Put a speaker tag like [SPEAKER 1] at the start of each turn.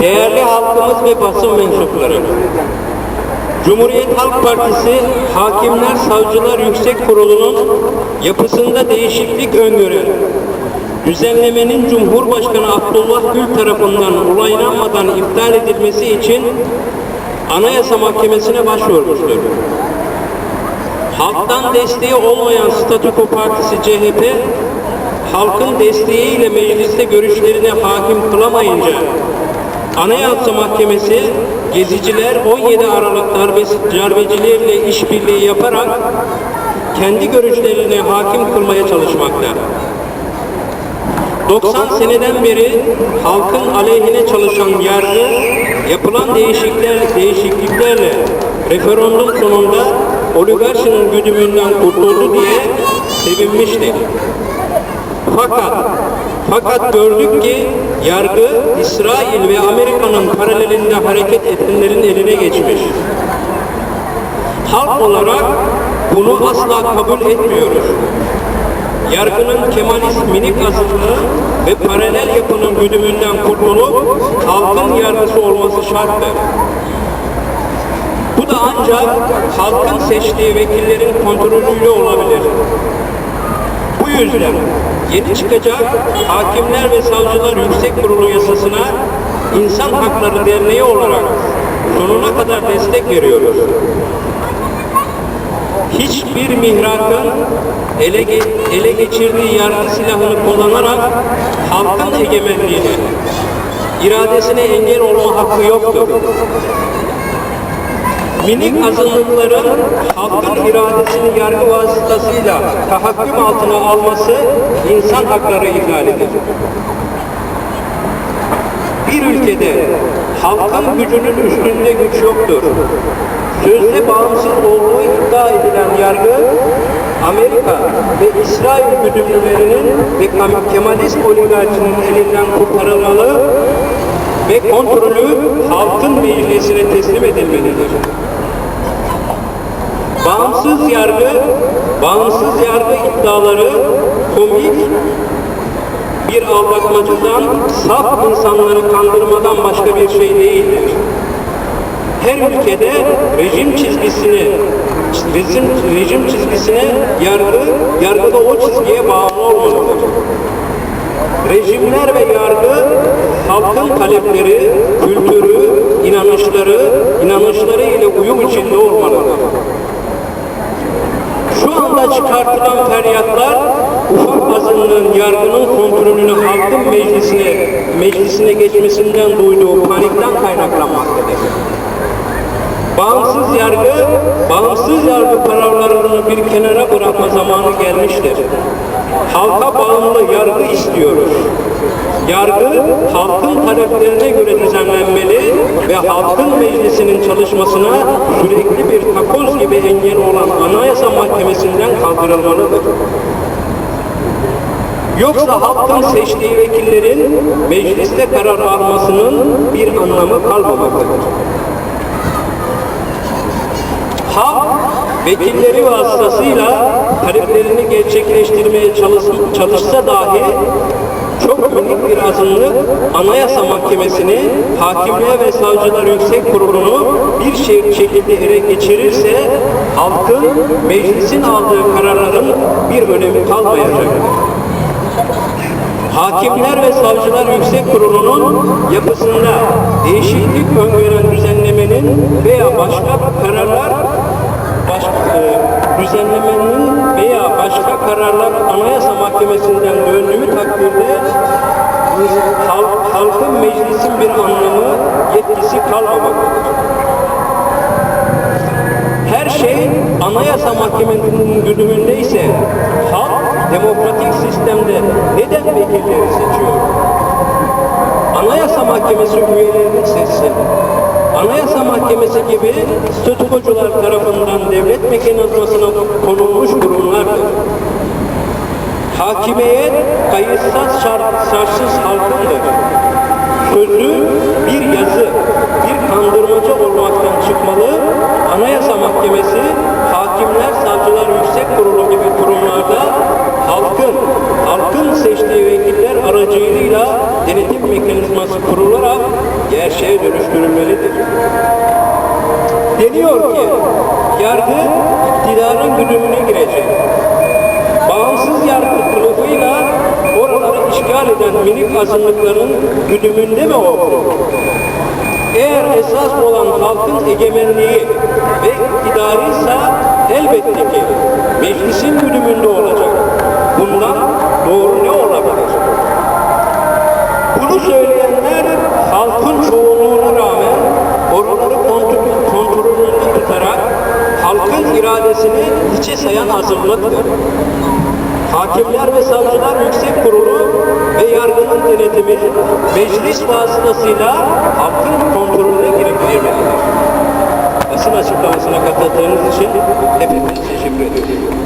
[SPEAKER 1] Değerli halkımız ve basın mensupları, Cumhuriyet Halk Partisi Hakimler Savcılar Yüksek Kurulu'nun yapısında değişiklik öngören, düzenlemenin Cumhurbaşkanı Abdullah Gül tarafından olaylanmadan iptal edilmesi için Anayasa Mahkemesi'ne başvurmuştur. Halktan desteği olmayan Statüko Partisi CHP, halkın desteğiyle mecliste görüşlerine hakim kılamayınca Anayasa Mahkemesi geziciler 17 Aralık darbesi, darbecilerle işbirliği yaparak kendi görüşlerine hakim kılmaya çalışmakta. 90 seneden beri halkın aleyhine çalışan yargı yapılan değişiklikler, değişikliklerle referandum sonunda oligarşinin güdümünden kurtuldu diye sevinmişti. Fakat fakat gördük ki yargı İsrail ve Amerika'nın paralelinde hareket edenlerin eline geçmiş. Halk olarak bunu asla kabul etmiyoruz. Yargının Kemalist minik azınlığı ve paralel yapının güdümünden kurtulup halkın yargısı olması şarttır. Bu da ancak halkın seçtiği vekillerin kontrolüyle olabilir. Yüzden yeni çıkacak Hakimler ve Savcılar Yüksek Kurulu yasasına İnsan Hakları Derneği olarak sonuna kadar destek veriyoruz. Hiçbir mihrakın ele, ele geçirdiği yargı silahını kullanarak halkın egemenliğini, iradesine engel olma hakkı yoktur. Minik azınlıkların halkın iradesini yargı vasıtasıyla tahakküm altına alması insan hakları ihlalidir. Bir ülkede halkın gücünün üstünde güç yoktur. Sözde bağımsız olduğu iddia edilen yargı, Amerika ve İsrail güdümlülerinin ve Kemalist oligarşinin elinden kurtarılmalı ve kontrolü halkın meclisine teslim edilmelidir. Bağımsız yargı, bağımsız yargı iddiaları komik bir aldatmacıdan, saf insanları kandırmadan başka bir şey değildir. Her ülkede rejim çizgisini, rejim, rejim çizgisine yargı, yargı da o çizgiye bağımlı olmalıdır. Rejimler ve yargı halkın talepleri, kültürü, inanışları, inanışları ile uyum içinde olmalıdır. Anda çıkartılan feryatlar ufak azınlığın yargının kontrolünü halkın meclisine, meclisine geçmesinden duyduğu panikten kaynaklanmaktadır. Bağımsız yargı, bağımsız yargı kararlarını bir kenara bırakma zamanı gelmiştir. Halka bağımlı yargı istiyoruz. Yargı, halkın taleplerine göre düzenlenmeli ve halkın meclisinin çalışmasına sürekli bir takoz gibi engel olan Anayasa Mahkemesi'nden kaldırılmalıdır. Yoksa halkın seçtiği vekillerin mecliste karar almasının bir anlamı kalmamaktadır. Halk vekilleri vasıtasıyla taleplerini gerçekleştirmeye çalış, çalışsa dahi minik bir azınlık Anayasa Mahkemesi'ni, Hakimler ve Savcılar Yüksek Kurulu'nu bir şekilde ele geçirirse halkın meclisin aldığı kararların bir önemi kalmayacak. Hakimler ve Savcılar Yüksek Kurulu'nun yapısında değişiklik öngören düzenlemenin veya başka kararlar başka, e, düzenlemenin veya başka kararlar Anayasa Mahkemesi'nden döndüğü takdirde halk, halkın meclisin bir anlamı, yetkisi kalmamaktadır. Her şey Anayasa Mahkemesi'nin güdümündeyse halk demokratik sistemde neden vekilleri seçiyor? Anayasa Mahkemesi üyelerini seçsin. Anayasa Mahkemesi gibi statükocular tarafından devlet mekanizmasına konulmuş kurumlardır. Hakimiyet kayıtsız şart, şartsız halkındır. Sözü bir yazı, bir kandırmacı olmaktan çıkmalı. Anayasa Mahkemesi, Hakimler, Savcılar Yüksek Kurulu gibi kurumlarda halkın, halkın seçtiği vekiller aracılığıyla denetim mekanizması kurularak gerçeğe dönüştürülmelidir. Deniyor ki yargı iktidarın güdümüne girecek. Bağımsız yargı kılıfıyla oraları işgal eden minik azınlıkların güdümünde mi oldu? Eğer esas olan halkın egemenliği ve iktidarıysa elbette ki meclisin güdümünde olacak. Halkın iradesini hiçe sayan azınlıktır. Hakimler ve Savcılar Yüksek Kurulu ve yargının denetimi meclis vasıtasıyla halkın kontrolüne girip girmelidir. Basın açıklamasına katıldığınız için hepinize teşekkür ediyorum.